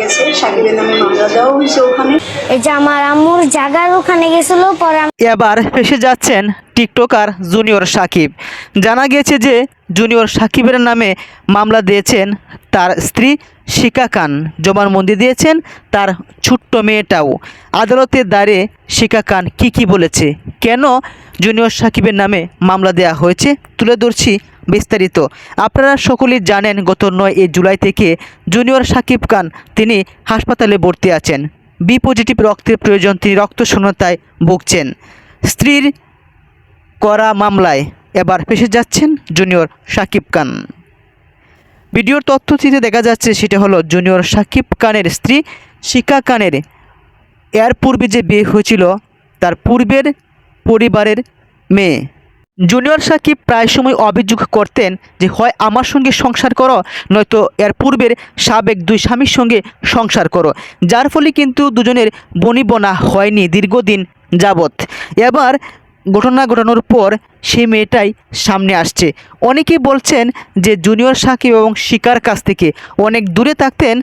গেছে সাকিবের নামে মামলা দেওয়া হয়েছে ওখানে। এই যে আমার আম্মুর জাগার ওখানে গেছিল পরে এবার ফেসে যাচ্ছেন টিকটকার জুনিয়র সাকিব। জানা গিয়েছে যে জুনিয়র সাকিবের নামে মামলা দিয়েছেন তার স্ত্রী শিকা খান। জবানবন্দি দিয়েছেন তার ছোট্ট মেয়েটাও। আদালতে দাঁড়িয়ে শিকা খান কী কী বলেছে কেন জুনিয়র সাকিবের নামে মামলা দেওয়া হয়েছে তুলে ধরছি বিস্তারিত। আপনারা সকলেই জানেন, গত নয় এই জুলাই থেকে জুনিয়র সাকিব খান তিনি হাসপাতালে ভর্তি আছেন। বি পজিটিভ রক্তের প্রয়োজন, তিনি রক্ত শূন্যতায় ভুগছেন। স্ত্রীর করা মামলায় এবার ফেসে যাচ্ছেন জুনিয়র সাকিব খান। ভিডিওর তথ্যটিতে দেখা যাচ্ছে, সেটা হলো জুনিয়র সাকিব খানের স্ত্রী শিকা খানের। এর পূর্বে যে বিয়ে হয়েছিল, তার পূর্বের পরিবারের মেয়ে। জুনিয়র সাকিব প্রায় সময় অভিযোগ করতেন যে, হয় আমার সঙ্গে সংসার করো, নয়তো এর পূর্বের সাবেক দুই স্বামীর সঙ্গে সংসার করো। যার ফলে কিন্তু দুজনের বনিবনা হয়নি দীর্ঘদিন যাবৎ। এবার ঘটনা ঘটানোর পর সেই মেয়েটাই সামনে আসছে। অনেকেই বলছেন যে, জুনিয়র সাকিব এবং শিকার কাছ থেকে অনেক দূরে থাকতেন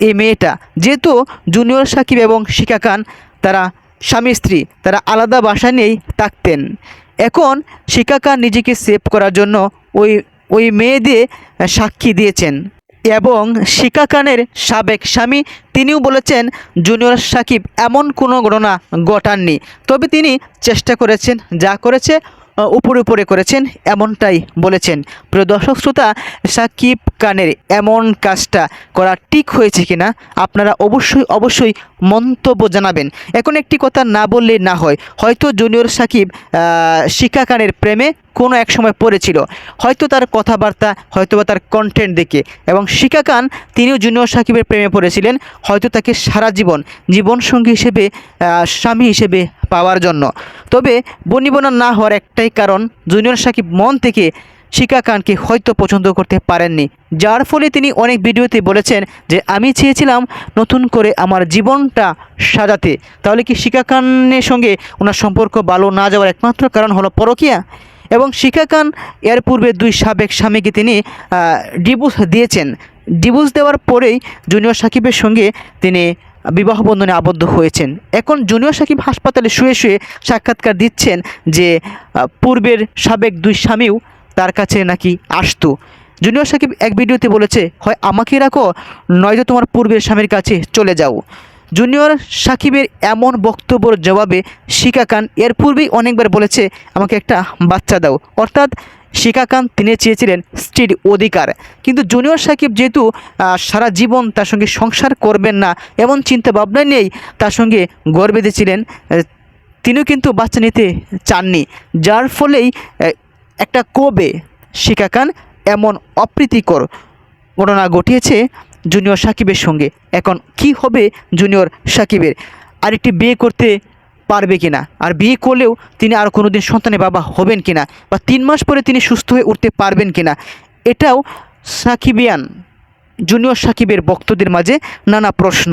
এই মেয়েটা। যেহেতু জুনিয়র সাকিব এবং শিকা খান তারা স্বামী স্ত্রী, তারা আলাদা বাসা নিয়েই থাকতেন। এখন শিকা খান নিজেকে সেভ করার জন্য ওই ওই মেয়ে দিয়ে সাক্ষী দিয়েছেন। এবং শিকা খানের সাবেক স্বামী তিনিও বলেছেন, জুনিয়র সাকিব, এমন কোনো ঘটনা ঘটাননি। তবে তিনি চেষ্টা করেছেন, যা করেছে উপরে উপরে করেছেন, এমনটাই বলেছেন। প্রিয় দর্শক শ্রোতা, সাকিব খানের এমন কাজটা করা ঠিক হয়েছে কিনা আপনারা অবশ্যই অবশ্যই মন্তব্য জানাবেন। এখন একটি কথা না বললে না হয়। হয়তো জুনিয়র সাকিব শিকা প্রেমে কোনো এক সময় পড়েছিল। হয়তো তার কথাবার্তা হয়তো বা তার কন্টেন্ট দেখে। এবং শিকা তিনিও জুনিয়র সাকিবের প্রেমে পড়েছিলেন। হয়তো তাকে সারা জীবন, জীবনসঙ্গী হিসেবে স্বামী হিসেবে পাওয়ার জন্য। তবে বনিবনা না হওয়ার একটাই কারণ, জুনিয়র সাকিব মন থেকে শিকা খানকে হয়তো পছন্দ করতে পারেননি। যার ফলে তিনি অনেক ভিডিওতে বলেছেন যে, আমি চেয়েছিলাম নতুন করে আমার জীবনটা সাজাতে। তাহলে কি শিকা খানের সঙ্গে ওনার সম্পর্ক ভালো না যাওয়ার একমাত্র কারণ হলো পরকিয়া? এবং শিকা খান এর পূর্বে দুই সাবেক স্বামীকে তিনি ডিভোর্স দিয়েছেন। ডিভোর্স দেওয়ার পরেই জুনিয়র সাকিবের সঙ্গে তিনি বিবাহ বন্ধনে আবদ্ধ হয়েছেন। এখন জুনিয়র সাকিব হাসপাতালে শুয়ে শুয়ে সাক্ষাৎকার দিচ্ছেন যে পূর্বের সাবেক দুই স্বামীও তার কাছে নাকি আসতো। জুনিয়র সাকিব এক ভিডিওতে বলেছে, হয় আমাকে রাখো, নয়তো তোমার পূর্বের স্বামীর কাছে চলে যাও। জুনিয়র সাকিবের এমন বক্তব্যের জবাবে শিকা খান এর পূর্বেই অনেকবার বলেছে, আমাকে একটা বাচ্চা দাও। অর্থাৎ শিকা খান তিনি চেয়েছিলেন স্ত্রীর অধিকার। কিন্তু জুনিয়র সাকিব যেহেতু সারা জীবন তার সঙ্গে সংসার করবেন না, এমন চিন্তা ভাবনা নিয়েই তার সঙ্গে গড় বেঁধেছিলেন তিনিও কিন্তু বাচ্চা নিতে চাননি, যার ফলেই একটা কবে শিকা খান এমন অপ্রীতিকর ঘটনা ঘটিয়েছে জুনিয়র সাকিবের সঙ্গে। এখন কি হবে জুনিয়র সাকিবের? আরেকটি বিয়ে করতে পারবে কিনা? আর বিয়ে করলেও তিনি আর কোনোদিন সন্তানের বাবা হবেন কিনা? বা তিন মাস পরে তিনি সুস্থ হয়ে উঠতে পারবেন কিনা? এটাও সাকিবিয়ান, জুনিয়র সাকিবের বক্তদের মাঝে নানা প্রশ্ন।